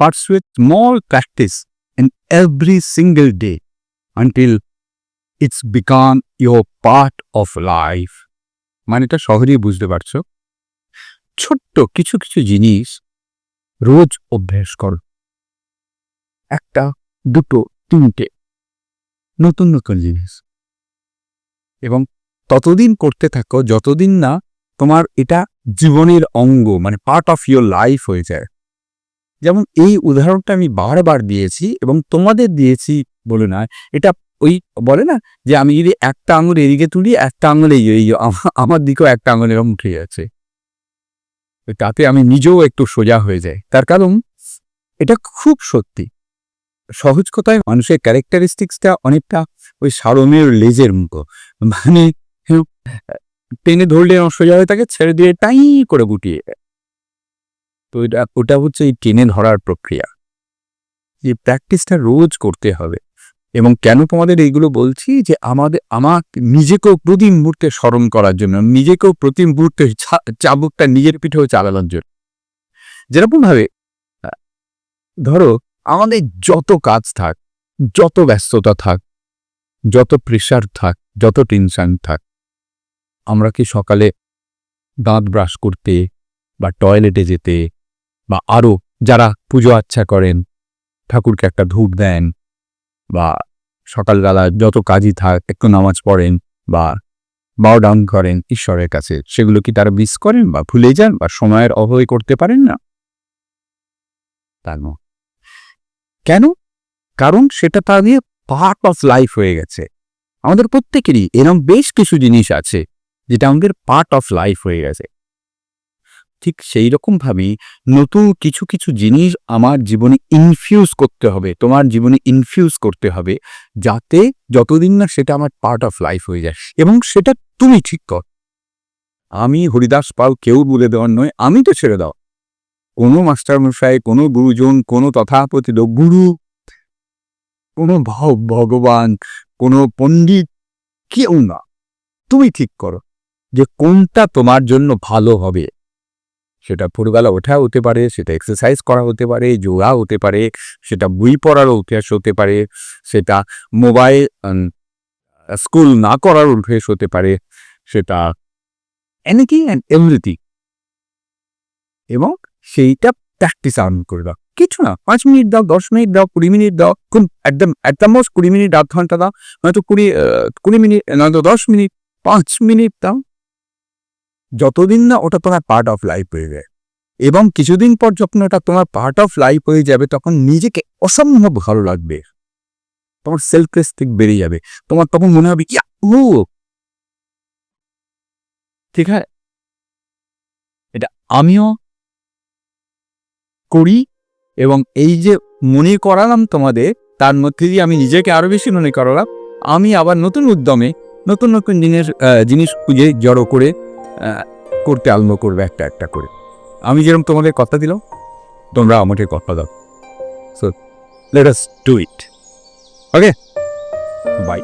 pursue a small practice in every single day until it's become your part of life. মানে এটা সহজেই বুঝতে পারছ? ছোট্ট কিছু কিছু জিনিস রোজ অভ্যাস করো। একটা, দুটো, তিনটে নতুন নতুন জিনিস। এবং ততদিন করতে থাকো, যতদিন না তোমার এটা জীবনের অঙ্গ মানে পার্ট অফ ইয়োর লাইফ হয়ে যায়। যেমন এই উদাহরণটা আমি বারবার দিয়েছি এবং তোমাদের দিয়েছি বলে না এটা ওই বলে না যে আমি যদি একটা আঙুল এদিকে তুলি, একটা আঙুল এই আমার দিকেও একটা আঙুল এরকম উঠে যাচ্ছে। তাতে আমি নিজেও একটু সোজা হয়ে যাই। তার কারণ এটা খুব সত্যি। সহজ কথায় মানুষের ক্যারেক্টারিস্টিক্সটা অনেকটা ওই সারমের লেজের মতো। মানে টেনে ধরলে সোজা হয়ে থাকে ছেড়ে দিয়ে টাই করে গুটিয়ে। তো এটা, ওটা হচ্ছে এই টেনে ধরার প্রক্রিয়া। এই প্র্যাকটিসটা রোজ করতে হবে। এবং কেন তোমাদের এইগুলো বলছি যে আমাদের আমার নিজেকেও প্রতি মুহূর্তে স্মরণ করার জন্য, নিজেকেও প্রতি মুহূর্তে চাবুকটা নিজের পিঠেও চালানোর জন্য। যেরকমভাবে, ধরো, আমাদের যত কাজ থাক, যত ব্যস্ততা থাক, যত প্রেশার থাক, যত টেনশান থাক, আমরা কি সকালে দাঁত ব্রাশ করতে বা টয়লেটে যেতে বা আরও যারা পুজো আচ্ছা করেন, ঠাকুরকে একটা ধূপ দেন বা সকালবেলা যত কাজই থাক, একটু নামাজ পড়েন বা বাও ডাউন করেন ঈশ্বরের কাছে, সেগুলো কি তারা মিস করেন বা ভুলে যান বা সময়ের অবয় করতে পারেন না? কেন? কারণ সেটা তাদের পার্ট অফ লাইফ হয়ে গেছে। আমাদের প্রত্যেকেরই এরকম বেশ কিছু জিনিস আছে যেটা আমাদের পার্ট অফ লাইফ হয়ে গেছে। ঠিক সেই রকম ভাবেই নতুন কিছু কিছু জিনিস আমার জীবনে ইনফিউজ করতে হবে, তোমার জীবনে ইনফিউজ করতে হবে, যাতে যতদিন না সেটা আমার পার্ট অফ লাইফ হয়ে যায়। এবং সেটা তুমি ঠিক কর। আমি হরিদাস পাল কেউ বলে দেওয়ার নয়, আমি তো ছেড়ে দাও। কোনো মাস্টার মশাই কোনো গুরুজন, কোনো তথাপতিত গুরু, কোনো ভগবান, কোনো পণ্ডিত, কেউ না। তুমি ঠিক করো যে কোনটা তোমার জন্য ভালো হবে। সেটা ভোরবেলা ওঠা হতে পারে, সেটা এক্সারসাইজ করা হতে পারে, যোগা হতে পারে, সেটা বই পড়ার অভ্যাস হতে পারে, সেটা মোবাইল স্কুল না করার অভ্যাস হতে পারে, সেটা এনিথিং অ্যান্ড এভরিথিং এবং সেইটা প্র্যাকটিস আরম্ভ করে দাও। কিছু না, পাঁচ মিনিট দাও, দশ মিনিট দাও, কুড়ি মিনিট দাও, কোন একদম দ্য মোস্ট কুড়ি মিনিট, আধ ঘণ্টা দাও, নয়তো কুড়ি কুড়ি মিনিট, নয়তো দশ মিনিট, পাঁচ মিনিট দাও। যতদিন না ওটা তোমার পার্ট অফ লাইফ হয়ে যায়। এবং কিছুদিন পর যখন ওটা তোমার পার্ট অফ লাইফ হয়ে যাবে, তখন নিজেকে অসম্ভব ভালো লাগবে। তোমার সেলফ রেসপেক্ট বেড়ে যাবে। তোমার তখন মনে হবে কি ও! ঠিক আছে? এটা আমিও করি এবং এই যে মনে করালাম তোমাদের, তার মধ্যে দিয়ে আমি নিজেকে আরও বেশি মনে করালাম। আমি আবার নতুন উদ্যমে নতুন নতুন জিনিস জিনিস খুঁজে জড়ো করে করতে আরম্ভ করবে একটা একটা করে। আমি যেরকম তোমাদের কথা দিলাম, তোমরা আমাকে কথা দাও। So let us do it okay bye